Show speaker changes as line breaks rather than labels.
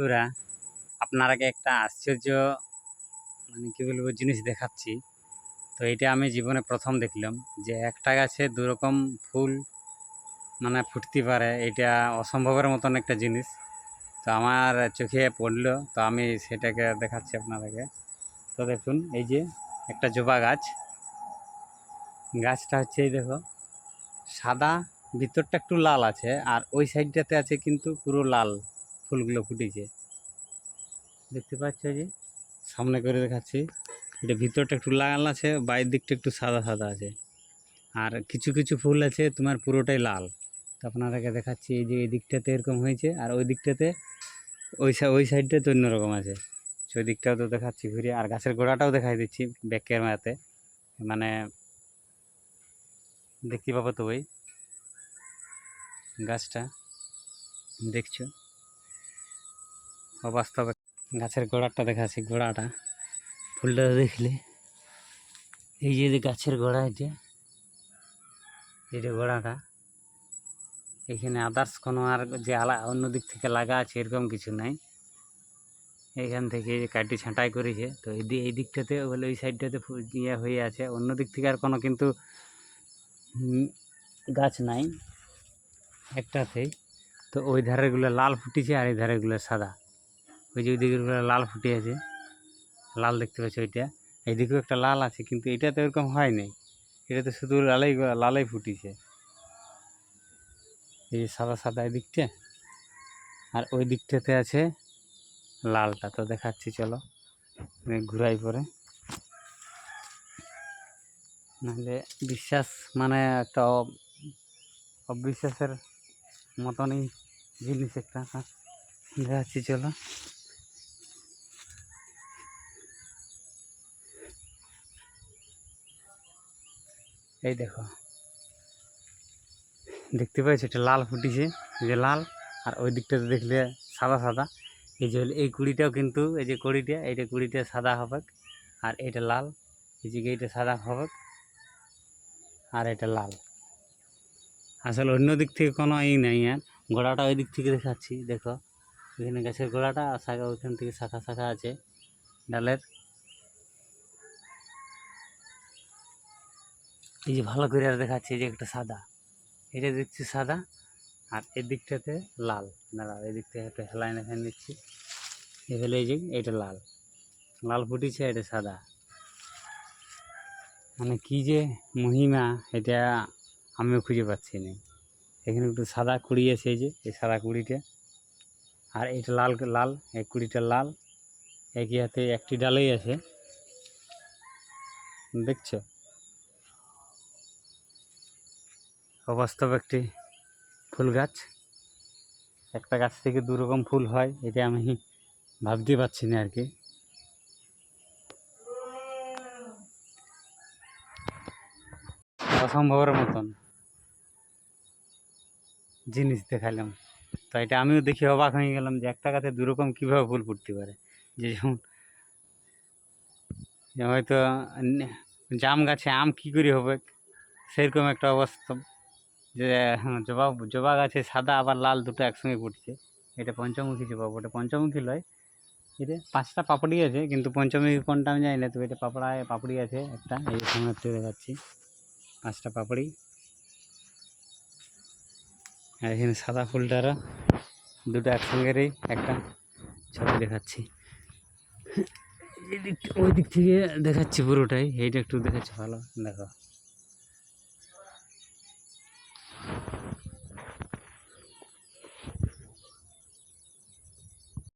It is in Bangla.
বন্ধুরা আপনারাকে একটা আশ্চর্য মানে কী বলব, জিনিস দেখাচ্ছি। তো এটা আমি জীবনে প্রথম দেখলাম যে একটা গাছে দু রকম ফুল মানে ফুটতে পারে, এটা অসম্ভবের মতন একটা জিনিস। তো আমার চোখে পড়ল, তো আমি সেটাকে দেখাচ্ছি আপনাদেরকে তো দেখুন, এই যে একটা জবা গাছ। গাছটা হচ্ছে, এই দেখো, সাদা, ভিতরটা একটু লাল আছে, আর ওই সাইডটাতে আছে কিন্তু পুরো লাল। ফুলগুলো ফুটেছে। দেখতে পাচ্ছ যে, সামনে করে দেখাচ্ছি। এটা ভিতরটা একটু লাল আছে, বাইরের দিকটা একটু সাদা সাদা আছে। আর কিছু কিছু ফুল আছে, তোমার পুরোটাই লাল। তো আপনাদেরকে দেখাচ্ছি এই যে এই দিকটাতে এরকম হয়েছে, আর ওই দিকটাতে ওই ওই সাইডটাতে অন্যরকম আছে। ওই দিকটাও তো দেখাচ্ছি ঘুরে, আর গাছের গোড়াটাও দেখাই দিচ্ছি ব্যাক ক্যামেরাতে। মানে দেখতে পাবো তো ওই গাছটা, দেখছ? অবাস্তবে গাছের গোড়াটা দেখাচ্ছি, গোড়াটা। ফুলটা দেখলে, এই যে গাছের গোড়া এটা যে গোড়াটা, এখানে আদার্স কোনো আর যে আলা, অন্য দিক থেকে লাগা আছে এরকম কিছু নাই। এখান থেকে কাটি ছাঁটাই করেছে, তো এই এই দিকটাতে বলে ওই সাইডটাতে ইয়ে হয়ে আছে, অন্য দিক থেকে আর কোনো কিন্তু গাছ নাই। একটাতেই তো ওই ধারেগুলো লাল ফুটেছে আর এই ধারেগুলো সাদা। ওই যে ওই দিকেরগুলো লাল ফুটে আছে। লাল দেখতে পাচ্ছি ওইটা। এইদিকেও একটা লাল আছে, কিন্তু এটা তো এরকম হয় নাই। এটা তো শুধু লালাই লালাই ফুটেছে। এই যে সাদা সাদা এই দিকটা। আর ওই দিকটাতে আছে লালটা। তো দেখাচ্ছি, চলো। ঘুরাই পরে। নাহলে বিশ্বাস মানে একটা অবিশ্বাসের মতনই জিনিস একটা। দেখাচ্ছি, চলো। এই দেখো। দেখতে পাচ্ছ এটা লাল ফুটিছে যে লাল। আর ওই দিকটাতে দেখলে সাদা সাদা। এই যে এই কুড়িটাও কিন্তু, এই যে কুড়িটা, এইটা কুড়িটা সাদা হবে আর এটা লাল, এই যে এইটা সাদা হবে আর এটা লাল। আসলে অন্য দিক থেকে কোনো ই নেই আর। গোড়াটা ওই দিক থেকে দেখাচ্ছি, দেখো। এখানে গাছের গোড়াটা আর শাখা ওইখান থেকে শাখা শাখা আছে। ডালের এই যে ভালো করে আর দেখাচ্ছি, এই যে একটা সাদা। এটা দেখছি সাদা, আর এই দিকটাতে লাল। দাঁড়া এই দিক থেকে একটা হেলাইন এখানে দিচ্ছি। এই হলে এই যে, এটা লাল। লাল ফুটিছে, এটা সাদা। মানে কি যে মহিমা, এটা আমিও খুঁজে পাচ্ছি না। এখানে একটু সাদা কুড়ি আছে, এই যে, এই সাদা কুড়িটা। আর এটা লাল লাল, এই কুড়িটা লাল। একই হাতে একটি ডালেই আছে। দেখছ? অবাস্তব একটি ফুল গাছ। একটা গাছ থেকে দু রকম ফুল হয়, এটা আমি ভাবতে পারছি না আর কি অসম্ভবের মতন জিনিস দেখালাম। তো এটা আমিও দেখি অবাক হয়ে গেলাম যে একটা গাছে দু রকম কীভাবে ফুল ফুটতে পারে। যে যেমন হয়তো জাম গাছে আম কী করে হবে? সেরকম একটা অবস্থা। যে হ্যাঁ, জবা জবা গাছে সাদা আবার লাল দুটো একসঙ্গে ফুটছে। এটা পঞ্চমুখী জবা ওটা পঞ্চমুখী লয়। এটা পাঁচটা পাপড়ি আছে কিন্তু পঞ্চমুখী কোনটা আমি জানি না তো এটা পাপড়ায় পাপড়ি আছে একটা এই সামনে দেখাচ্ছি। পাঁচটা পাপড়ি। আর এখানে সাদা ফুলটারও দুটো একসঙ্গেরই একটা ছবি দেখাচ্ছি। ওই দিক থেকে দেখাচ্ছি পুরোটাই এইটা একটু দেখাচ্ছি ভালো দেখো।